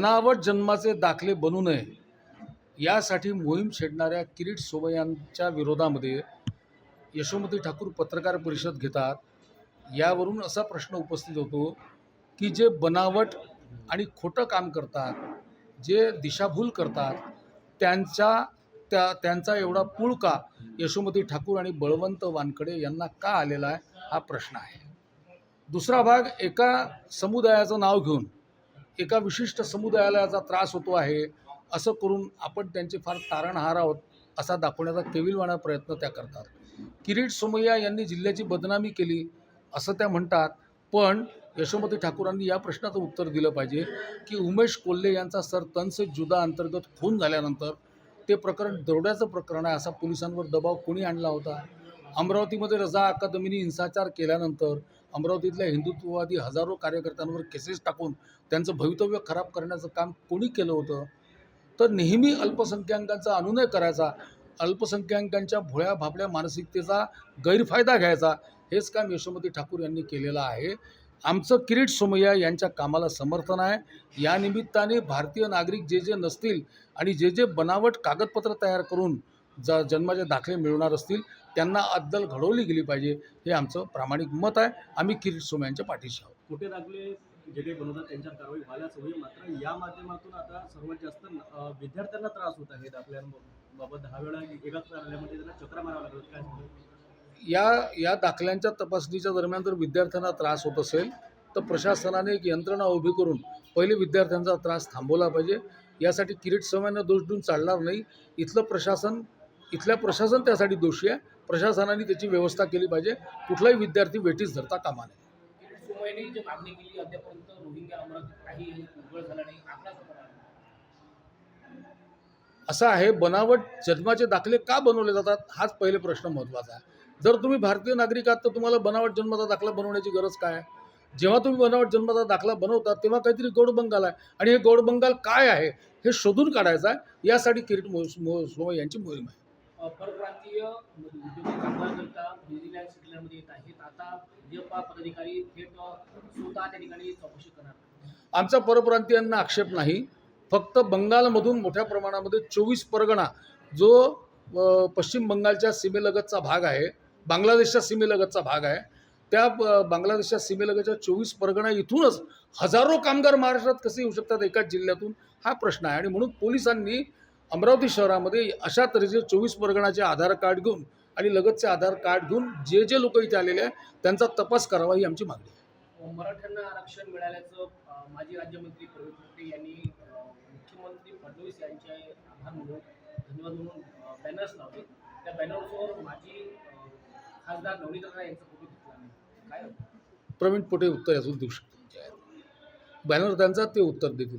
बनावट जन्माचे दाखले बनू नये यासाठी मोहीम छेडणाऱ्या किरीट सोमय्यांच्या विरोधामध्ये यशोमती ठाकूर पत्रकार परिषद घेतात. यावरून असा प्रश्न उपस्थित होतो की जे बनावट आणि खोटं काम करतात जे दिशाभूल करतात त्यांच्या त्या त्यांचा एवढा पूळ का? यशोमती ठाकूर आणि बळवंत वानकडे यांना का आलेला आहे? हा प्रश्न आहे. दुसरा भाग एका समुदायाचं नाव घेऊन एका विशिष्ट समुदायाला याचा त्रास होतो आहे असं करून आपण त्यांचे फार तारणहार आहोत असा दाखवण्याचा केविलवाणा प्रयत्न त्या करतात. किरीट सोमय्या यांनी जिल्ह्याची बदनामी केली असं त्या म्हणतात. पण यशोमती ठाकूरांनी या प्रश्नाचं उत्तर दिलं पाहिजे की उमेश कोल्हे यांचा सर तनसे जुदा अंतर्गत खून झाल्यानंतर ते प्रकरण दरोड्याचं प्रकरण आहे असा पोलिसांवर दबाव कोणी आणला होता? अमरावतीमध्ये रजा अकादमीने हिंसाचार केल्यानंतर अमरावतीतल्या हिंदुत्ववादी हजारो कार्यकर्त्यांवर केसेस टाकून त्यांचं भवितव्य खराब करण्याचं काम कोणी केलं होतं? तर नेहमी अल्पसंख्याकांचा अनुनय करायचा अल्पसंख्याकांच्या भोळ्या भाबड्या मानसिकतेचा गैरफायदा घ्यायचा हेच काम यशोमती ठाकूर यांनी केलेलं आहे. आमचं किरीट सोमय्या यांच्या कामाला समर्थन आहे. या निमित्ताने भारतीय नागरिक जे जे नसतील आणि जे जे बनावट कागदपत्र तयार करून ज जन्माचे दाखले मिळवणार असतील त्यांना अद्दल घडवली गेली पाहिजे हे आमचं प्रामाणिक मत आहे. आम्ही किरीट सोमय्यांच्या पाठीशी आहोत. कुठे जे काही बनवतात त्यांच्यावर कारवाई व्हायलाच हवी मात्र या माध्यमातून आता सर्वात जास्त विद्यार्थ्यांना त्रास होत आहे दाखल्यांबाबत. दहा वेळा एकाच कार्यालयामध्ये त्यांना चक्रा मारावं लागत काय? या या दाखल्यांच्या तपासणीच्या दरम्यान जर विद्यार्थ्यांना त्रास होत असेल तर प्रशासनाने एक यंत्रणा उभी करून पहिले विद्यार्थ्यांचा त्रास थांबवला पाहिजे. यासाठी किरीट सोमय्यांना दोष देऊन चालणार नाही. इथलं प्रशासन इथल्या प्रशासन त्यासाठी दोषी आहे. प्रशासनाने त्याची व्यवस्था केली पाहिजे. कुठलाही विद्यार्थी वेठीस धरता कामा नये. असं आहे बनावट जन्माचे दाखले का बनवले जातात? हाच पहिले प्रश्न महत्त्वाचा आहे. जर तुम्ही भारतीय नागरिक आहात तर तुम्हाला बनावट जन्माचा दाखला बनवण्याची गरज काय आहे? जेव्हा तुम्ही बनावट जन्माचा दाखला बनवता तेव्हा काहीतरी गौडबंगाल आहे. आणि हे गौडबंगाल काय आहे हे शोधून काढायचं आहे. यासाठी किरीट मो यांची मोहीम आहे. परप्रांतीय उद्योगी कामगारकरता न्यूझीलँड सिटीलँडमध्ये येत आहेत. आता भाजपा पदाधिकारी थेट स्वतः त्या ठिकाणी चौकशी करणार. आमचा परप्रांतीयांना आक्षेप नाही. फक्त बंगालमधून मोठ्या प्रमाणामध्ये चोवीस परगणा जो पश्चिम बंगालच्या सीमेलगतचा भाग आहे बांगलादेशच्या सीमेलगतचा भाग आहे त्या बांगलादेशच्या सीमेलगतच्या चोवीस परगणा इथूनच हजारो कामगार महाराष्ट्रात कसे येऊ शकतात एकाच जिल्ह्यातून हा प्रश्न आहे. आणि म्हणून पोलिसांनी अमरावती शहरामध्ये अशा तऱ्हेचे चोवीस परगणाचे आधार कार्ड घेऊन आणि लगतचे आधार कार्ड घेऊन जे जे लोक इथे आलेले आहे त्यांचा तपास करावा ही आमची मागणी आहे. मराठ्यांना आरक्षण मिळाल्याचं माजी राज्यमंत्री प्रवीण पोटे यांनी मुख्यमंत्री फडणवीस यांचे आभार म्हणून धन्यवाद म्हणून बॅनर्स लावले. त्या बॅनर्सवर माजी खासदार नवनीत राणा यांचा फोटो घेतला काय प्रवीण पोटे उत्तर यातून देऊ शकतो बॅनर त्यांचा ते उत्तर देतील.